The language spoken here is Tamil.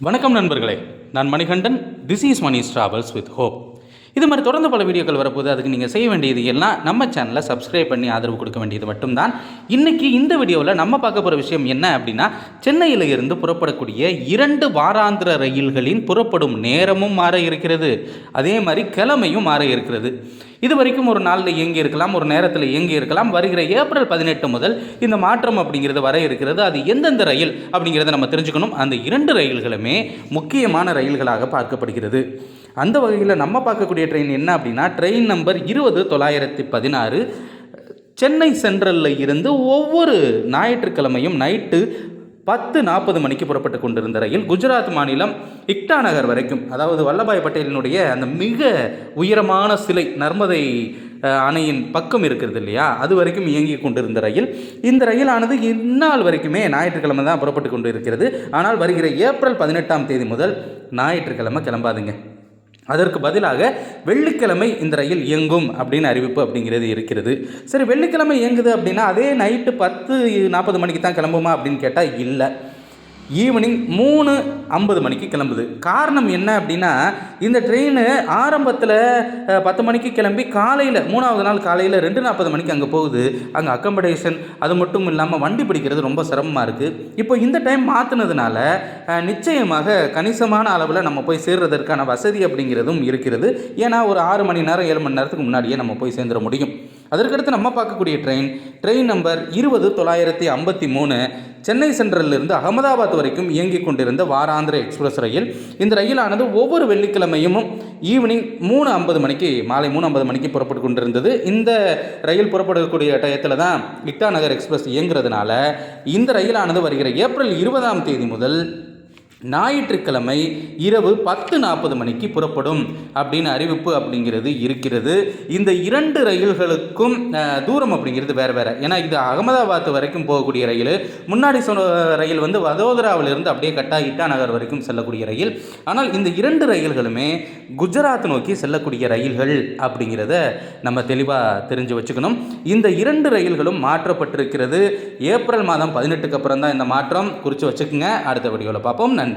வணக்கம் நண்பர்களே. நான் Manikandan. This is Mani travels with hope இது மாதிரி தொடர்ந்து பல வீடியோக்கள் வரப்போது அதுக்கு நீங்கள் செய்ய வேண்டியது எல்லாம் நம்ம சேனலை சப்ஸ்கிரைப் பண்ணி ஆதரவு கொடுக்க வேண்டியது மட்டும்தான். இன்றைக்கி இந்த வீடியோவில் நம்ம பார்க்க போகிற விஷயம் என்ன அப்படின்னா சென்னையில் இருந்து புறப்படக்கூடிய இரண்டு வாராந்திர ரயில்களின் புறப்படும் நேரமும் மாற இருக்கிறது. அதே மாதிரி கிழமையும் மாற இருக்கிறது. இது வரைக்கும் ஒரு நாளில் இயங்கி இருக்கலாம் ஒரு நேரத்தில் இயங்கி இருக்கலாம். வருகிற ஏப்ரல் பதினெட்டு முதல் இந்த மாற்றம் அப்படிங்கிறது வர இருக்கிறது. அது எந்தெந்த ரயில் அப்படிங்கிறத நம்ம தெரிஞ்சுக்கணும். அந்த இரண்டு ரயில்களுமே முக்கியமான ரயில்களாக பார்க்கப்படுகிறது. அந்த வகையில் நம்ம பார்க்கக்கூடிய ட்ரெயின் என்ன அப்படின்னா ட்ரெயின் நம்பர் இருபது தொள்ளாயிரத்தி பதினாறு. சென்னை சென்ட்ரலில் இருந்து ஒவ்வொரு ஞாயிற்றுக்கிழமையும் நைட்டு பத்து நாற்பது மணிக்கு புறப்பட்டு கொண்டிருந்த ரயில் குஜராத் மாநிலம் இக்டா நகர் வரைக்கும் அதாவது வல்லபாய் பட்டேலினுடைய அந்த மிக உயரமான சிலை நர்மதை அணையின் பக்கம் இருக்கிறது இல்லையா? அது வரைக்கும் இயங்கி கொண்டிருந்த ரயில். இந்த ரயிலானது இந்நாள் வரைக்குமே ஞாயிற்றுக்கிழமை தான் புறப்பட்டு கொண்டு இருக்கிறது ஆனால் வருகிற ஏப்ரல் பதினெட்டாம் தேதி முதல் ஞாயிற்றுக்கிழமை கிளம்பாதுங்க. அதற்கு பதிலாக வெள்ளிக்கிழமை இந்த ரயில் இயங்கும் அப்படின்னு அறிவிப்பு அப்படிங்கிறது இருக்கிறது. சரி வெள்ளிக்கிழமை இயங்குது அப்படின்னா அதே நைட்டு பத்து நாற்பது மணிக்கு தான் கிளம்புமா அப்படின்னு கேட்டால் இல்லை. ஈவினிங் மூணு ஐம்பது மணிக்கு கிளம்புது. காரணம் என்ன அப்படின்னா இந்த ட்ரெயின் ஆரம்பத்தில் பத்து மணிக்கு கிளம்பி காலையில் மூணாவது நாள் காலையில் ரெண்டு நாற்பது மணிக்கு அங்கே போகுது. அங்கே அக்கமடேஷன் அது மட்டும் இல்லாமல் வண்டி பிடிக்கிறது ரொம்ப சிரமமாக இருக்குது இப்போ இந்த டைம் மாற்றினதுனால நிச்சயமாக கணிசமான அளவில் நம்ம போய் சேர்றதற்கான வசதி அப்படிங்கிறதும் இருக்கிறது. ஏன்னா ஒரு ஆறு மணி நேரம் ஏழு மணி நேரத்துக்கு முன்னாடியே நம்ம போய் சேர்ந்துட முடியும். அதற்கடுத்து நம்ம பார்க்கக்கூடிய ட்ரெயின் ட்ரெயின் நம்பர் இருபது தொள்ளாயிரத்தி ஐம்பத்தி மூணு. சென்னை சென்ட்ரலிருந்து அகமதாபாத் வரைக்கும் இயங்கிக் கொண்டிருந்த வாராந்திர எக்ஸ்பிரஸ் ரயில். இந்த ரயிலானது ஒவ்வொரு வெள்ளிக்கிழமையும் ஈவினிங் மூணு ஐம்பது மணிக்கு மாலை மூணு ஐம்பது மணிக்கு புறப்பட்டு கொண்டிருந்தது. இந்த ரயில் புறப்படக்கூடிய டயத்தில் தான் இக்டா நகர் எக்ஸ்பிரஸ் இயங்குறதுனால இந்த ரயிலானது வருகிற ஏப்ரல் இருபதாம் தேதி முதல் ஞாயிற்றுக்கிழமை இரவு பத்து நாற்பது மணிக்கு புறப்படும் அப்படின்னு அறிவிப்பு அப்படிங்கிறது இருக்கிறது. இந்த இரண்டு ரயில்களுக்கும் தூரம் அப்படிங்கிறது வேறு வேறு. ஏன்னா இது அகமதாபாத் வரைக்கும் போகக்கூடிய ரயில். முன்னாடி சொன்ன ரயில் வந்து வதோதராவிலிருந்து அப்படியே கட்டா இட்டா நகர் வரைக்கும் செல்லக்கூடிய ரயில். ஆனால் இந்த இரண்டு ரயில்களுமே குஜராத் நோக்கி செல்லக்கூடிய ரயில்கள் அப்படிங்கிறத நம்ம தெளிவாக தெரிஞ்சு வச்சுக்கணும். இந்த இரண்டு ரயில்களும் மாற்றப்பட்டிருக்கிறது. ஏப்ரல் மாதம் பதினெட்டுக்கு அப்புறம் தான் இந்த மாற்றம் குறித்து வச்சுக்கோங்க. அடுத்த வீடியோவில் பார்ப்போம். நன்றி.